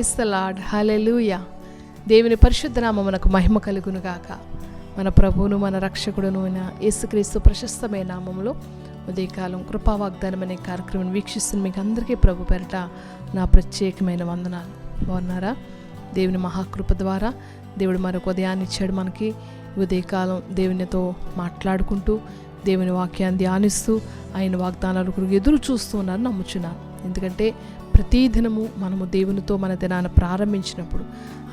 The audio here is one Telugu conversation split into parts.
ప్రైస్ ద లాడ్ హలెలూయ దేవుని పరిశుద్ధనామమునకు మహిమ కలుగును గాక. మన ప్రభువును మన రక్షకుడును అయిన యేసుక్రీస్తు ప్రశస్తమైన నామంలో ఉదయకాలం కృపా వాగ్దానం అనే కార్యక్రమం వీక్షిస్తున్న మీకు అందరికీ ప్రభు పేరట నా ప్రత్యేకమైన వందనాలు. బాగున్నారా? దేవుని మహాకృప ద్వారా దేవుడు మరొక ఉదయాన్ని ఇచ్చాడు మనకి. ఉదయకాలం దేవునితో మాట్లాడుకుంటూ దేవుని వాక్యాన్ని ధ్యానిస్తూ ఆయన వాగ్దానాల కొరకు ఎదురు చూస్తూ ఉన్నారని నమ్ముచున్నాను. ఎందుకంటే ప్రతి దినము మనము దేవునితో మన దినాన్ని ప్రారంభించినప్పుడు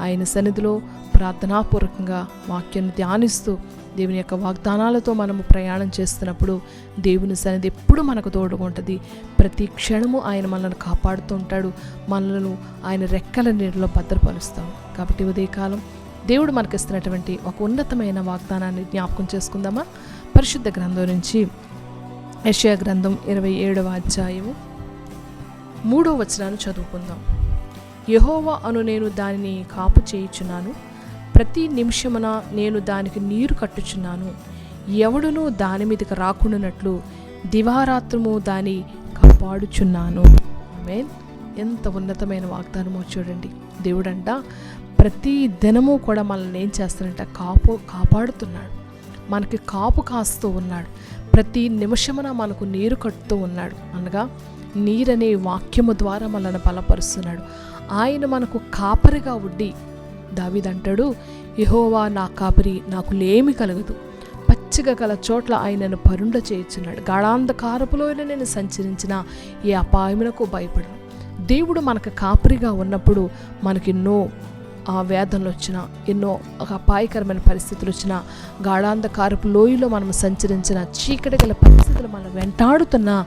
ఆయన సన్నిధిలో ప్రార్థనాపూర్వకంగా వాక్యాన్ని ధ్యానిస్తూ దేవుని యొక్క వాగ్దానాలతో మనము ప్రయాణం చేస్తున్నప్పుడు దేవుని సన్నిధి ఎప్పుడు మనకు తోడుగా ఉంటుంది. ప్రతి క్షణము ఆయన మనల్ని కాపాడుతూ ఉంటాడు. మనలను ఆయన రెక్కల నీటిలో భద్రపరుస్తాం కాబట్టి ఉదయకాలం దేవుడు మనకి ఇస్తున్నటువంటి ఒక ఉన్నతమైన వాగ్దానాన్ని జ్ఞాపకం చేసుకుందామా? పరిశుద్ధ గ్రంథం నుంచి యషయా గ్రంథం ఇరవై ఏడవ అధ్యాయము మూడో వచనాన్ని చదువుకుందాం. యహోవా అను నేను దానిని కాపు చేయుచున్నాను. ప్రతి నిమిషమున నేను దానికి నీరు కట్టుచున్నాను. ఎవడునూ దాని మీదకి రాకుండానట్లు దివారాత్రము దాని కాపాడుచున్నాను. మేన్ ఎంత ఉన్నతమైన వాగ్దానమో చూడండి. దేవుడంట ప్రతి దినము కూడా మనల్ని ఏం చేస్తాడంట? కాపు కాపాడుతున్నాడు. మనకి కాపు కాస్తూ ఉన్నాడు. ప్రతి నిమిషమున మనకు నీరు కట్టుతూ ఉన్నాడు. అనగా నీరనే వాక్యము ద్వారా మనల్ని బలపరుస్తున్నాడు. ఆయన మనకు కాపరిగా ఉండి దావిదంటాడు యహోవా నా కాపరి నాకు లేమి కలగదు. పచ్చిగా గల చోట్ల ఆయనను పరుండ చేయుచున్నాడు. గాఢాంధకారపులోనే నేను సంచరించిన ఏ అపాయమునకు భయపడను. దేవుడు మనకు కాపరిగా ఉన్నప్పుడు మనకెన్నో ఆ వ్యాధులు వచ్చిన ఎన్నో అపాయకరమైన పరిస్థితులు వచ్చిన గాఢాంధకారపు లోయలో మనం సంచరించిన చీకటి గల పరిస్థితులు మనం వెంటాడుతున్న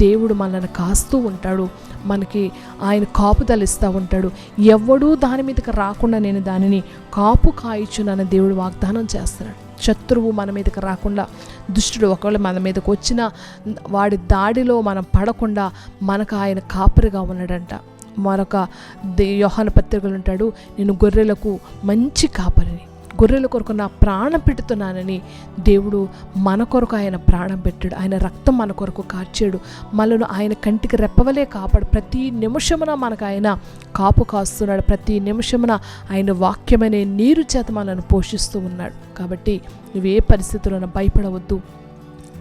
దేవుడు మనల్ని కాస్తూ ఉంటాడు. మనకి ఆయన కాపుదలు ఇస్తూ ఉంటాడు. ఎవడూ దాని మీదకి రాకుండా నేను దానిని కాపు కాయచునని దేవుడు వాగ్దానం చేస్తున్నాడు. శత్రువు మన మీదకి రాకుండా దుష్టుడు ఒకవేళ మన మీదకి వచ్చిన వాడి దాడిలో మనం పడకుండా మనకు ఆయన కాపరిగా ఉన్నాడంట. మరొక యోహాన పత్రికలు ఉంటాడు నేను గొర్రెలకు మంచి కాపరిని గొర్రెల కొరకు నా ప్రాణం పెడుతున్నానని దేవుడు మన కొరకు ఆయన ప్రాణం పెట్టాడు. ఆయన రక్తం మన కొరకు కార్చాడు. మనను ఆయన కంటికి రెప్పవలే కాపాడు. ప్రతి నిమిషమున మనకు ఆయన కాపు కాస్తున్నాడు. ప్రతి నిమిషమున ఆయన వాక్యమనే నీరు చేత మనను పోషిస్తూ ఉన్నాడు. కాబట్టి నువ్వు ఏ పరిస్థితుల్లో భయపడవద్దు.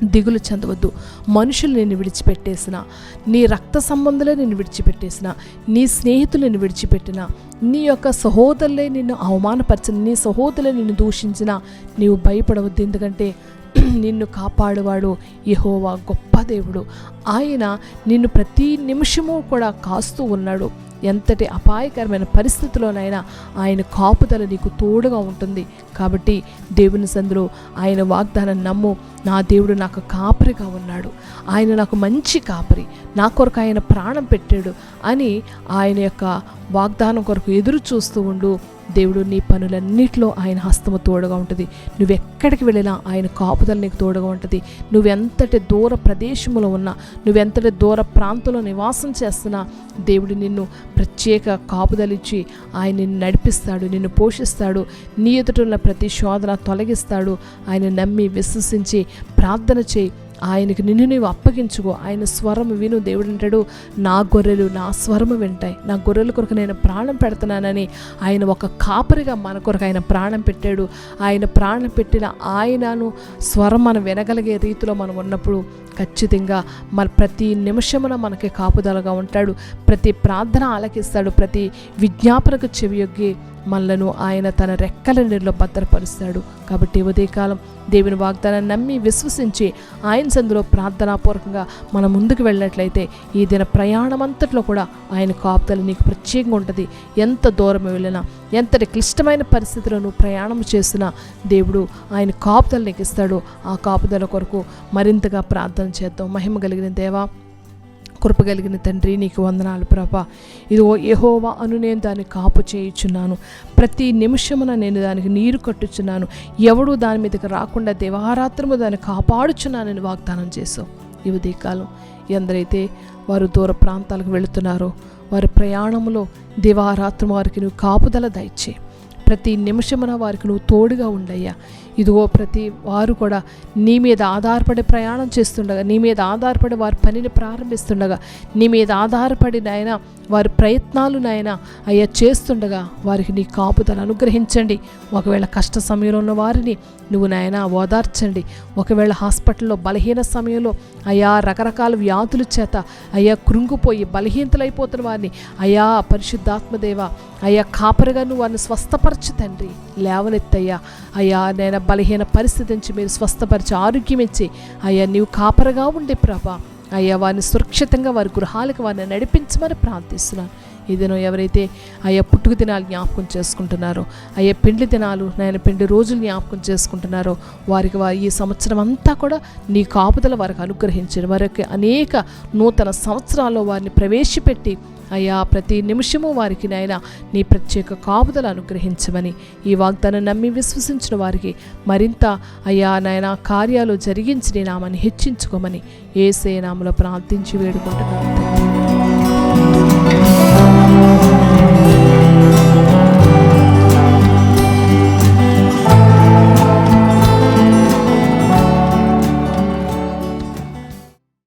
దిగులు చెందవద్దు. మనుషులు నిన్ను విడిచిపెట్టేసిన నీ రక్త సంబంధులే నేను విడిచిపెట్టేసిన నీ స్నేహితులు నిన్ను విడిచిపెట్టిన నీ యొక్క సహోదరులే నిన్ను అవమానపరిచిన నీ సహోదరులే నిన్ను దూషించిన నీవు భయపడవద్దు. ఎందుకంటే నిన్ను కాపాడువాడు యహోవా గొప్ప దేవుడు. ఆయన నిన్ను ప్రతి నిమిషము కూడా కాస్తూ ఉన్నాడు. ఎంతటి అపాయకరమైన పరిస్థితిలోనైనా ఆయన కాపుదల నీకు తోడుగా ఉంటుంది. కాబట్టి దేవుని సందులో ఆయన వాగ్దానం నమ్ము నా దేవుడు నాకు కాపరిగా ఉన్నాడు. ఆయన నాకు మంచి కాపరి. నా కొరకు ఆయన ప్రాణం పెట్టాడు అని ఆయన యొక్క వాగ్దానం కొరకు ఎదురు చూస్తూ ఉండు. దేవుడు నీ పనులన్నిటిలో ఆయన హస్తము తోడుగా ఉంటుంది. నువ్వెక్కడికి వెళ్ళినా ఆయన కాపుదల నీకు తోడుగా ఉంటుంది. నువ్వెంతటి దూర ప్రదేశంలో ఉన్నా నువ్వెంతటి దూర ప్రాంతంలో నివాసం చేస్తున్నా దేవుడు నిన్ను ప్రత్యేక కాపుదలిచ్చి ఆయన నిన్ను నడిపిస్తాడు నిన్ను పోషిస్తాడు నీ ఎదుట ఉన్న ప్రతి శోధన తొలగిస్తాడు. ఆయన నమ్మి విశ్వసించి ప్రార్థన చేయి. ఆయనకి నిన్ను నీవు అప్పగించుకో. ఆయన స్వరం విను. దేవుడు అంటాడు నా గొర్రెలు నా స్వరము వింటాయి. నా గొర్రెల కొరకు నేను ప్రాణం పెడుతున్నానని ఆయన ఒక కాపరిగా మన కొరకు ఆయన ప్రాణం పెట్టాడు. ఆయన ప్రాణం పెట్టిన ఆయనను స్వరం మనం వినగలిగే రీతిలో మనం ఉన్నప్పుడు ఖచ్చితంగా మన ప్రతి నిమిషమున మనకి కాపుదలగా ఉంటాడు. ప్రతి ప్రార్థన ఆలకిస్తాడు. ప్రతి విజ్ఞాపనకు చెవియొగ్గి మనలను ఆయన తన రెక్కల నీళ్ళలో భద్రపరుస్తాడు. కాబట్టి ఉదయకాలం దేవుని వాగ్దానాన్ని నమ్మి విశ్వసించి ఆయన సందులో ప్రార్థనాపూర్వకంగా మనం ముందుకు వెళ్ళినట్లయితే ఈ దిన ప్రయాణం అంతట్లో కూడా ఆయన కాపుదలు నీకు ప్రత్యేకంగా ఉంటుంది. ఎంత దూరం వెళ్ళినా ఎంతటి క్లిష్టమైన పరిస్థితిలో నువ్వు ప్రయాణం చేసినా దేవుడు ఆయన కాపుదలు నీకు ఇస్తాడు. ఆ కాపుదల కొరకు మరింతగా ప్రార్థన చేద్దాం. మహిమ కలిగిన దేవా కృపగలిగిన తండ్రి నీకు వందనాలు ప్రభా. ఇదిగో యెహోవా అను నేను దాన్ని కాపు చేయుచున్నాను. ప్రతి నిమిషమున నేను దానికి నీరు కట్టుచున్నాను. ఎవడు దాని మీదకి రాకుండా దేవారాత్రము దాన్ని కాపాడుచున్నానని వాగ్దానం చేసావు ఈ ఉదయకాలం ఎందరైతే వారు దూర ప్రాంతాలకు వెళుతున్నారో వారి ప్రయాణంలో దివారాత్రం వారికి నువ్వు కాపుదల దయచేయి. ప్రతి నిమిషమున వారికి నువ్వు తోడుగా ఉండయ్యా. ఇదిగో ప్రతి వారు కూడా నీ మీద ఆధారపడి ప్రయాణం చేస్తుండగా నీ మీద ఆధారపడి వారి పనిని ప్రారంభిస్తుండగా నీ మీద ఆధారపడి నాయన వారి ప్రయత్నాలు నాయన అయ్యా చేస్తుండగా వారికి నీ కాపుదలు అనుగ్రహించండి. ఒకవేళ కష్ట సమయంలో ఉన్న వారిని నువ్వు నాయన ఓదార్చండి. ఒకవేళ హాస్పిటల్లో బలహీన సమయంలో అయా రకరకాల వ్యాధుల చేత అయ్యా కృంగిపోయి బలహీనతలైపోతున్న వారిని అయా పరిశుద్ధాత్మదేవ అయ్యా కాపరిగా నువ్వు వారిని స్వస్థపరచ తండ్రి. లేవనెత్తయ్యా. అయ్యా నేను బలహీన పరిస్థితి నుంచి మీరు స్వస్థపరిచి ఆరోగ్యం ఇచ్చి అయ్యా నీవు కాపరగా ఉండే ప్రభా. అయ్యా వారిని సురక్షితంగా వారి గృహాలకు వారిని నడిపించమని ప్రార్థిస్తున్నాను. ఈ దినం ఎవరైతే అయ్యా పుట్టుక దినాలు జ్ఞాపకం చేసుకుంటున్నారో అయ్యా పిండి దినాలు నాయన పిండి రోజులు జ్ఞాపకం చేసుకుంటున్నారో వారికి వారి ఈ సంవత్సరం అంతా కూడా నీ కాపుదల వారికి అనుగ్రహించిన వారికి అనేక నూతన సంవత్సరాల్లో వారిని ప్రవేశపెట్టి అయ్యా ప్రతి నిమిషము వారికి నాయన నీ ప్రత్యేక కాపుదలు అనుగ్రహించమని ఈ వాగ్దానం నమ్మి విశ్వసించిన వారికి మరింత అయ్యా నాయన కార్యాలు జరిగించి నీ నామాన్ని హెచ్చించుకోమని ఏసే నామలో ప్రార్థించి వేడుకుంటున్నాను